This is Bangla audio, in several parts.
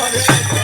হবে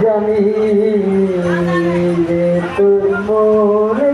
জানি তোর মোরে